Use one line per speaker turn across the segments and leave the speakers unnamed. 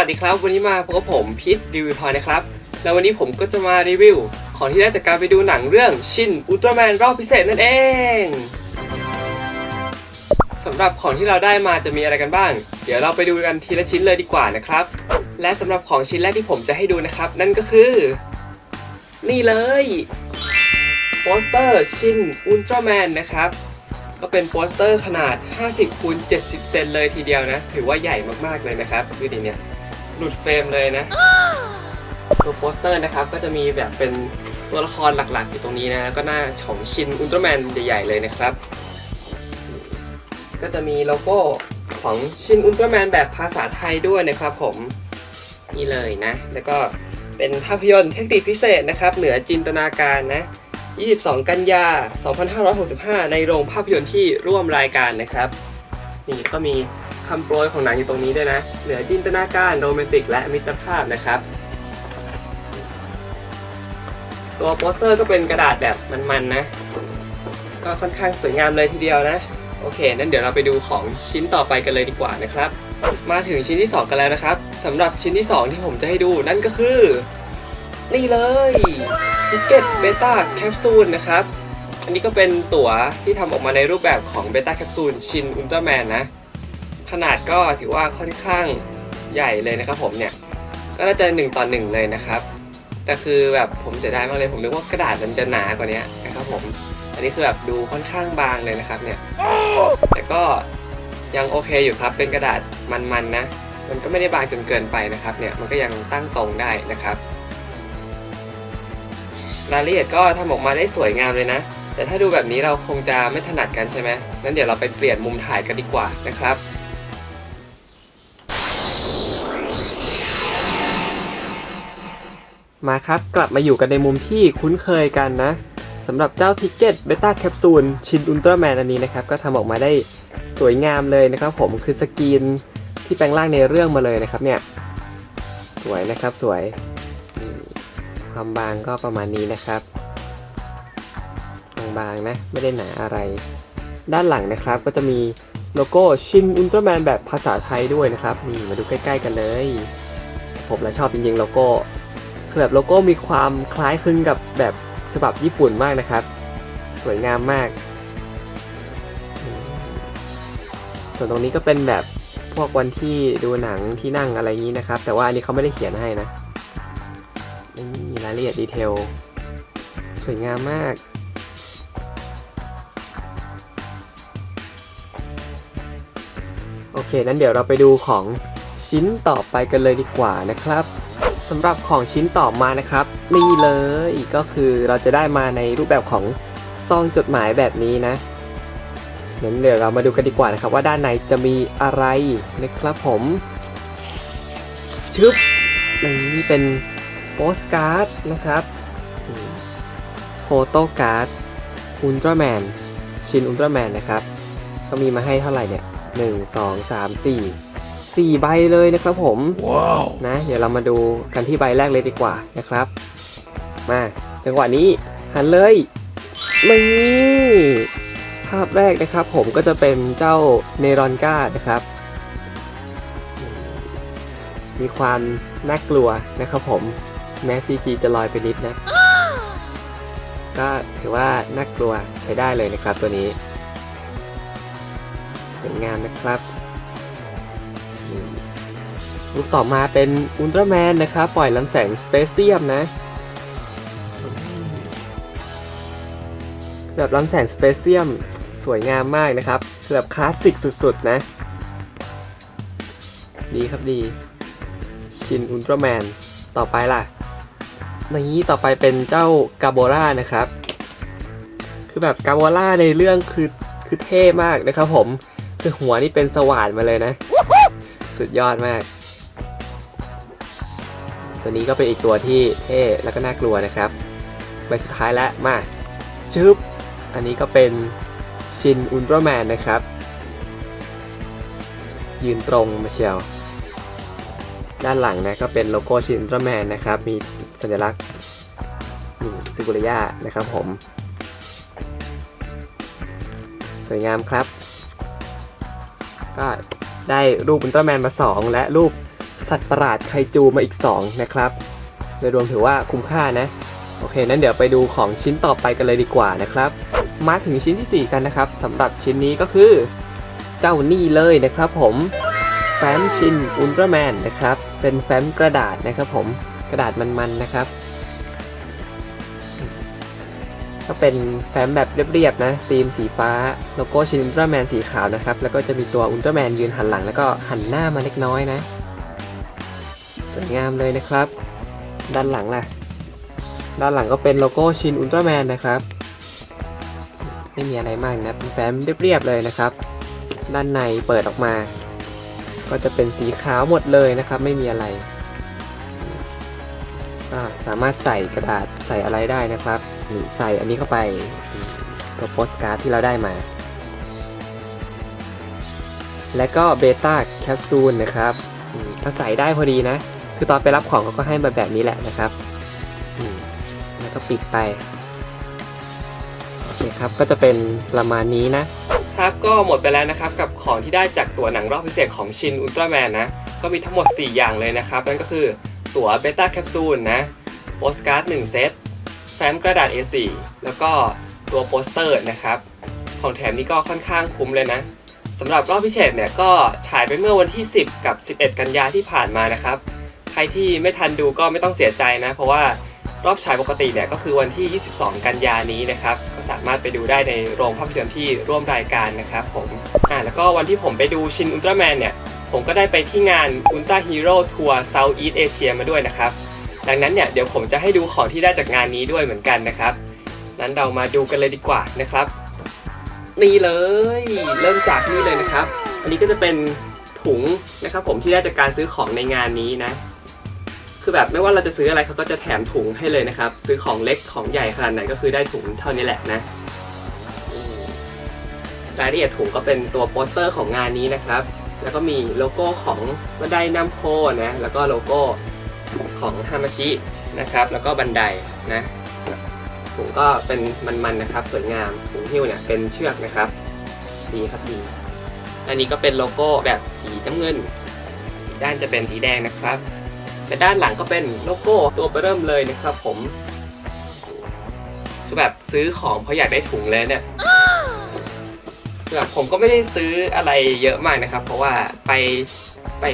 สวัสดีครับ วันนี้มาพบกับผมพิษรีวิวทอยนะครับ แล้ววันนี้ผมก็จะมารีวิว ของที่ได้จากการไปดูหนังเรื่องชินอุลตร้าแมนรอบพิเศษนั่นเองสำหรับของที่เราได้มาจะมีอะไรกันบ้าง เดี๋ยวเราไปดูกันทีละชิ้นเลยดีกว่านะครับ และสำหรับของชิ้นแรกที่ผมจะให้ดูนะครับ นั่นก็คือ นี่เลยโปสเตอร์ชินอุลตร้าแมนนะครับก็เป็นโปสเตอร์ขนาด 50คูณ70 เซนเลยทีเดียวนะ ถือว่าใหญ่มากๆเลยนะครับดูดิเนี่ย หลุดเฟรมเลยนะ ตัวโปสเตอร์นะครับก็จะมีแบบเป็นตัวละครหลักๆอยู่ตรงนี้นะก็หน้าของชินอุลตร้าแมนใหญ่ๆเลยนะครับ ก็จะมีโลโก้ของชินอุลตร้าแมนแบบภาษาไทยด้วยนะครับผมนี่เลยนะ แล้วก็เป็นภาพยนตร์เทคนิคพิเศษนะครับ เหนือจินตนาการนะ 22 กันยา 2565 ในโรงภาพยนตร์ที่ร่วมรายการนะครับ นี่ก็มี คำโปรยของหนังอยู่ตรงนี้ด้วยนะ เหนือจินตนาการโรแมนติกและมิตรภาพนะครับ ตัวโปสเตอร์ก็เป็นกระดาษแบบมันๆนะ ก็ค่อนข้างสวยงามเลยทีเดียวนะ โอเค นั้นเดี๋ยวเราไปดูของชิ้นต่อไปกันเลยดีกว่านะครับ มาถึงชิ้นที่ 2 กันแล้วนะครับสำหรับชิ้นที่ 2 ที่ผมจะให้ดูนั่นก็คือ นี่เลยทิกเก็ตเบต้าแคปซูลนะครับ อันนี้ก็เป็นตั๋วที่ทำออกมาในรูปแบบของเบต้าแคปซูลชินอุลตร้าแมนนะ ขนาดก็ถือว่าค่อนข้างใหญ่เลยนะครับผมเนี่ย ก็น่าจะ1ต่อ1เลยนะครับ แต่คือแบบผมเสียดายมากเลย ผมนึกว่ากระดาษมันจะหนากว่านี้นะครับผม อันนี้คือแบบดูค่อนข้างบางเลยนะครับเนี่ย แต่ก็ยังโอเคอยู่ครับ เป็นกระดาษมันๆนะ มันก็ไม่ได้บางจนเกินไปนะครับเนี่ย มันก็ยังตั้งตรงได้นะครับ รายละเอียดก็ทำออกมาได้สวยงามเลยนะ แต่ถ้าดูแบบนี้เราคงจะไม่ถนัดกันใช่ไหมงั้นเดี๋ยวเราไปเปลี่ยนมุมถ่ายกันดีกว่านะครับ มาครับกลับมาอยู่กันในมุมที่คุ้นเคยกันนะสำหรับเจ้าทิกเก็ตเบต้าแคปซูลชินอุลตร้าแมนอันนี้นะครับ ก็ทำออกมาได้สวยงามเลยนะครับผมคือสกรีนที่แปลงร่างในเรื่องมาเลยนะครับเนี่ย สวยนะครับสวยความบางก็ประมาณนี้นะครับบางๆนะไม่ได้หนาอะไร ด้านหลังนะครับก็จะมีโลโก้ชินอุลตร้าแมนแบบภาษาไทยด้วยนะครับนี่มาดูใกล้ ๆ กันเลย ผมและชอบจริงๆโลโก้ แบบโลโก้มีความคล้ายคลึงกับแบบฉบับญี่ปุ่นมากนะครับ สวยงามมาก ส่วนตรงนี้ก็เป็นแบบพวกวันที่ดูหนังที่นั่งอะไรอย่างนี้นะครับ แต่ว่าอันนี้เขาไม่ได้เขียนให้นะมีรายละเอียดดีเทล สวยงามมากโอเค นั้นเดี๋ยวเราไปดูของชิ้นต่อไปกันเลยดีกว่านะครับ สำหรับของชิ้นต่อมานะครับ นี่เลยก็คือเราจะได้มาในรูปแบบของซองจดหมายแบบนี้นะงั้นเดี๋ยวเรามาดูกันดีกว่านะครับ ว่าด้านในจะมีอะไรนะครับผมชึบนี่เป็นโปสการ์ดนะครับโฟโต้การ์ดอุลตร้าแมนชินอุลตร้าแมนนะครับ ก็มีมาให้เท่าไหร่เนี่ย1 2 3 4 4 ใบเลยนะครับผม
Wow.
นะเดี๋ยวเรามาดูกันที่ใบแรกเลยดีกว่านะครับ มาจังหวะนี้หันเลยนี่ภาพแรกนะครับผมก็จะเป็นเจ้าเนรอนกานะครับ มีความน่ากลัวนะครับผมแม้ซีจีจะลอยไปนิดนะ ก็ถือว่าน่ากลัวใช้ได้เลยนะครับตัวนี้ สวยงามนะครับนี่ รูปต่อมาเป็นอุลตร้าแมนนะครับ ปล่อยลำแสงสเปเซียมนะ แบบลำแสงสเปเซียมสวยงามมากนะครับคือแบบคลาสสิกสุดๆนะ ดีครับดี ชินอุลตร้าแมน ต่อไปล่ะนี้ต่อไปเป็นเจ้ากาโบรานะครับ คือแบบกาโบล่าในเรื่องคือคือเท่มากนะครับผม คือหัวนี่เป็นสว่านมาเลยนะ สุดยอดมาก ตัวนี้ก็เป็นอีกตัวที่เท่แล้วก็น่ากลัวนะครับใบสุดท้ายแล้วมาชึบอันนี้ก็เป็นชินอุลตร้าแมนนะครับ ยืนตรงมาเชียว ด้านหลังนะก็เป็นโลโก้ชินอุลตร้าแมนนะครับ มีสัญลักษณ์ซิกุระยะนะครับผม สวยงามครับ ก็ได้รูปอุลตร้าแมนมา 2 และรูป สัตว์ประหลาดไคจูมาอีก 2 นะครับโดยรวมถือว่าคุ้มค่านะ โอเค นั้นเดี๋ยวไปดูของชิ้นต่อไปกันเลยดีกว่านะครับ มาถึงชิ้นทีสี่ 4 กันนะครับสำหรับชิ้นนี้ก็คือ เจ้านี่เลยนะครับผมแฟ้มชินอุลตร้าแมนนะครับ เป็นแฟ้มกระดาษนะครับผมกระดาษมันๆนะครับ ก็เป็นแฟ้มแบบเรียบๆนะธีมสีฟ้าโลโก้ชินอุลตร้าแมนสีขาวนะครับ แล้วก็จะมีตัวอุลตร้าแมนยืนหันหลัง แล้วก็หันหน้ามาเล็กน้อยนะ วยงามเลยนะครับ ด้านหลังล่ะ ด้านหลังก็เป็นโลโก้ชินอุลตร้าแมนนะครับ ไม่มีอะไรมากนะ เป็นแฟ้มเรียบๆเลยนะครับ ด้านในเปิดออกมา ก็จะเป็นสีขาวหมดเลยนะครับ ไม่มีอะไร สามารถใส่กระดาษใส่อะไรได้นะครับนี่ใส่อันนี้เข้าไปตัวโปสการ์ดที่เราได้มา และก็เบต้าแคปซูลนะครับนี่ก็ใส่ได้พอดีนะ คือตอนไปรับของเขาก็ให้มาแบบนี้แหละนะครับแล้วก็ปิดไปโอเคครับก็จะเป็นประมาณนี้นะครับก็หมดไปแล้วนะครับกับของที่ได้จากตัวหนังรอบพิเศษของชินอุลตร้าแมนนะก็มีทั้งหมด 4 อย่างเลยนะครับ นั่นก็คือตั๋วเบต้าแคปซูลนะโปสการ์ด1เซตแฟ้มกระดาษ A4 แล้วก็ตัวโปสเตอร์นะครับ ของแถมนี้ก็ค่อนข้างคุ้มเลยนะสำหรับรอบพิเศษเนี่ยก็ฉายไปเมื่อวันที่ 10 กับ 11 กันยาที่ผ่านมานะครับ ใครที่ไม่ทันดูก็ไม่ต้องเสียใจนะ เพราะว่ารอบฉายปกติเนี่ยก็คือวันที่ 22 กันยานี้นะครับ ก็สามารถไปดูได้ในโรงภาพยนตร์ที่ร่วมรายการนะครับผมอ่าแล้วก็วันที่ผมไปดูชินอุลตร้าแมนเนี่ย ผมก็ได้ไปที่งานอุลตร้าฮีโร่ทัวร์เซาท์อีสเอเชียมาด้วยนะครับ ดังนั้นเนี่ยเดี๋ยวผมจะให้ดูของที่ได้จากงานนี้ด้วยเหมือนกันนะครับ นั้นเรามาดูกันเลยดีกว่านะครับ นี่เลย เริ่มจากนี่เลยนะครับ อันนี้ก็จะเป็นถุงนะครับผมที่ได้จากการซื้อของในงานนี้นะ คือแบบไม่ว่าเราจะซื้ออะไรเขาก็จะแถมถุงให้เลยนะครับ ซื้อของเล็กของใหญ่ขนาดไหนก็คือได้ถุงเท่านี้แหละนะรายละเอียดถุงก็เป็นตัวโปสเตอร์ของงานนี้นะครับ แล้วก็มีโลโก้ของบันไดน้ำโพนะ แล้วก็โลโก้ของฮามาชินะครับ แล้วก็บันไดนะถุงก็เป็นมันๆนะครับ สวยงาม ถุงหิ้วเนี่ยเป็นเชือกนะครับ ดีครับดี อันนี้ก็เป็นโลโก้แบบสีน้ำเงิน ด้านจะเป็นสีแดงนะครับ และด้านหลังก็เป็นโลโก้ตัวเริ่มเลยนะครับผมคือแบบซื้อของเพราะอยากได้ถุงเลยเนี่ยคือแบบผมก็ไม่ได้ซื้ออะไรเยอะมากนะครับ เพราะว่าไปไป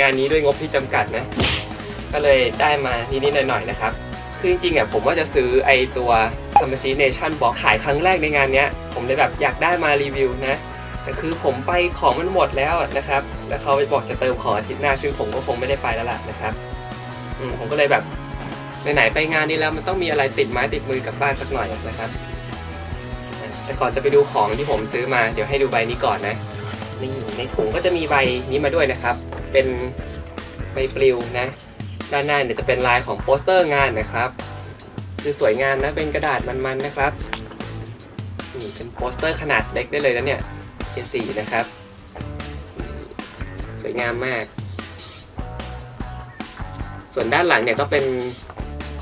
งานนี้ด้วยงบที่จำกัดนะ ก็เลยได้มานิดๆหน่อยๆนะครับ คือจริงๆอะผมว่าจะซื้อไอตัว t a m a s h i Nation Box ขายครั้งแรกในงานเนี้ย ผมเลยแบบอยากได้มารีวิวนะ แต่คือผมไปของมันหมดแล้วนะครับ แล้วเขาบอกจะเติมของอาทิตย์หน้าซึ่งผมก็คงไม่ได้ไปแล้วล่ะนะครับผมก็เลยแบบไหนๆไปงานนี้แล้วมันต้องมีอะไรติดไม้ติดมือกลับบ้านสักหน่อยนะครับ แต่ก่อนจะไปดูของที่ผมซื้อมาเดี๋ยวให้ดูใบนี้ก่อนนะนี่ในถุงก็จะมีใบนี้มาด้วยนะครับ เป็นใบปลิวนะ ด้านหน้าเนี่ยจะเป็นลายของโปสเตอร์งานนะครับ คือสวยงามนะเป็นกระดาษมันๆนะครับนี่เป็นโปสเตอร์ขนาดเล็กได้เลยนะเนี่ย A4 นะครับ สวยงามมาก ส่วนด้านหลังเนี่ยก็เป็น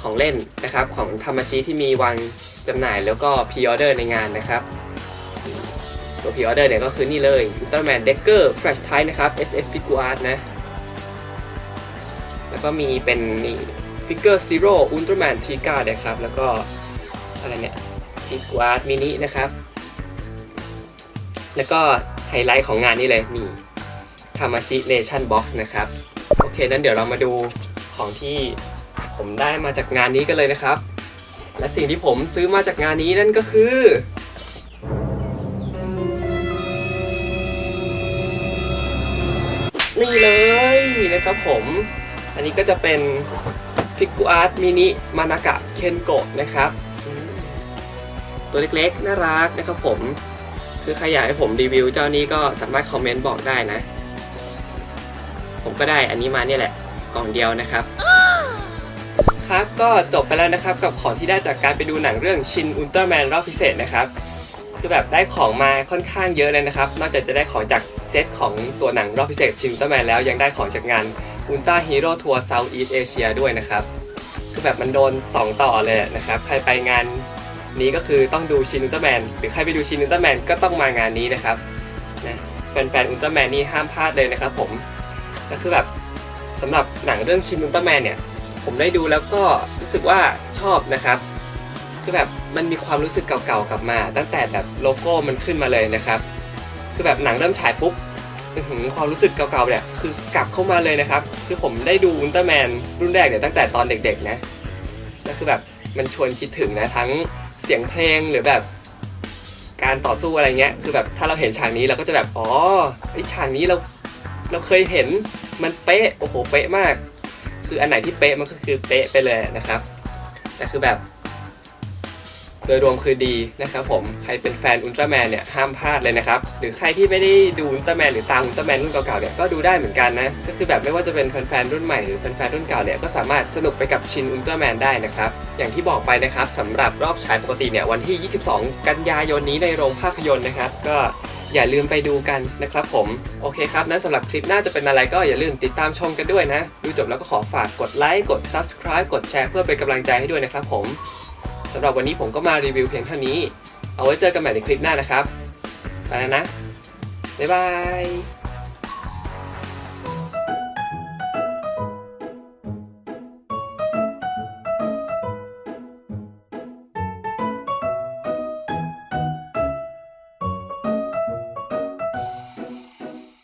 ของเล่นนะครับของธรรมชีที่มีวางจำหน่ายแล้วก็พ r ออเดอร์ในงานนะครับตัวพ r ออเดอร์เนี่ยก็คือนี่เลย Ultraman Decker Flash Type นะครับ SF Figure Art นะ แล้วก็มีเป็นนี่ฟิกเกอร์ซีโร่อุลตร้าแมนทีกานะครับ แล้วก็อะไรเนี่ยฟิกวาร์ดมินินะครับ แล้วก็ไฮไลท์ของงานนี้เลยนี่ทามาชิเนชั่นบ็อกซ์นะครับ โอเคนั้นเดี๋ยวเรามาดูของที่ผมได้มาจากงานนี้กันเลยนะครับ และสิ่งที่ผมซื้อมาจากงานนี้นั่นก็คือนี่เลยนะครับผม อันนี้ก็จะเป็นพิกุอาร์ตมินิมานากะเคนโกะนะครับ ตัวเล็กๆ น่ารักนะครับผม คือใครอยากให้ผมรีวิวเจ้านี้ก็สามารถคอมเมนต์บอกได้นะ ผมก็ได้อันนี้มาเนี่ยแหละ กล่องเดียวนะครับ ครับก็จบไปแล้วนะครับกับของที่ได้จากการไปดูหนังเรื่องชินอุลตร้าแมนรอบพิเศษนะครับ คือแบบได้ของมาค่อนข้างเยอะเลยนะครับ นอกจากจะได้ของจากเซตของตัวหนังรอบพิเศษชินอุลตร้าแมนแล้วยังได้ของจากงานอุลตร้าฮีโร่ทัวร์เซาท์อีสเอเชียด้วยนะครับ คือแบบมันโดน 2 ต่อเลยนะครับ ใครไปงาน นี้ก็คือต้องดูชินอุลตร้าแมนหรือใครไปดูชินอุลตร้าแมนก็ต้องมางานนี้นะครับนะแฟนๆอุลตร้าแมนนี่ห้ามพลาดเลยนะครับผมก็คือแบบสำหรับหนังเรื่องชินอุลตร้าแมนเนี่ยผมได้ดูแล้วก็รู้สึกว่าชอบนะครับคือแบบมันมีความรู้สึกเก่าๆกลับมา ตั้งแต่แบบโลโก้มันขึ้นมาเลยนะครับ คือแบบหนังเริ่มฉายปุ๊บความรู้สึกเก่าๆเนี่ยคือกลับเข้ามาเลยนะครับคือผมได้ดูอุลตร้าแมนรุ่นแรกเนี่ยตั้งแต่ตอนเด็กๆนะแล้วคือแบบมันชวนคิดถึงนะทั้ง เสียงเพลงหรือแบบ การต่อสู้อะไรเงี้ย คือแบบถ้าเราเห็นฉากนี้เราก็จะแบบอ๋อไอฉากนี้เราเราเคยเห็นมันเป๊ะโอ้โหเป๊ะมาก คืออันไหนที่เป๊ะมันก็คือเป๊ะไปเลยนะครับ แต่คือแบบ โดยรวมคือดีนะครับผมใครเป็นแฟนอุลตร้าแมนเนี่ยห้ามพลาดเลยนะครับ หรือใครที่ไม่ได้ดูอุลตร้าแมนหรือตามอุลตร้าแมนรุ่นเก่าๆเนี่ยก็ดูได้เหมือนกันนะ ก็คือแบบไม่ว่าจะเป็นแฟนๆรุ่นใหม่หรือแฟนๆรุ่นเก่าเนี่ยก็สามารถสนุกไปกับชินอุลตร้าแมนได้นะครับ อย่างที่บอกไปนะครับสำหรับรอบฉายปกติเนี่ยวันที่ 22 กันยายนนี้ในโรงภาพยนตร์นะครับ ก็อย่าลืมไปดูกันนะครับผม โอเคครับ นั้นสำหรับคลิปหน้าจะเป็นอะไรก็อย่าลืมติดตามชมกันด้วยนะ ดูจบแล้วก็ขอฝากกดไลค์ กด Subscribe กดแชร์เพื่อเป็นกำลังใจให้ด้วยนะครับผม สำหรับวันนี้ผมก็มารีวิวเพียงเท่านี้ เอาไว้เจอกันใหม่ในคลิปหน้านะครับ ไปแล้วนะ บ๊ายบาย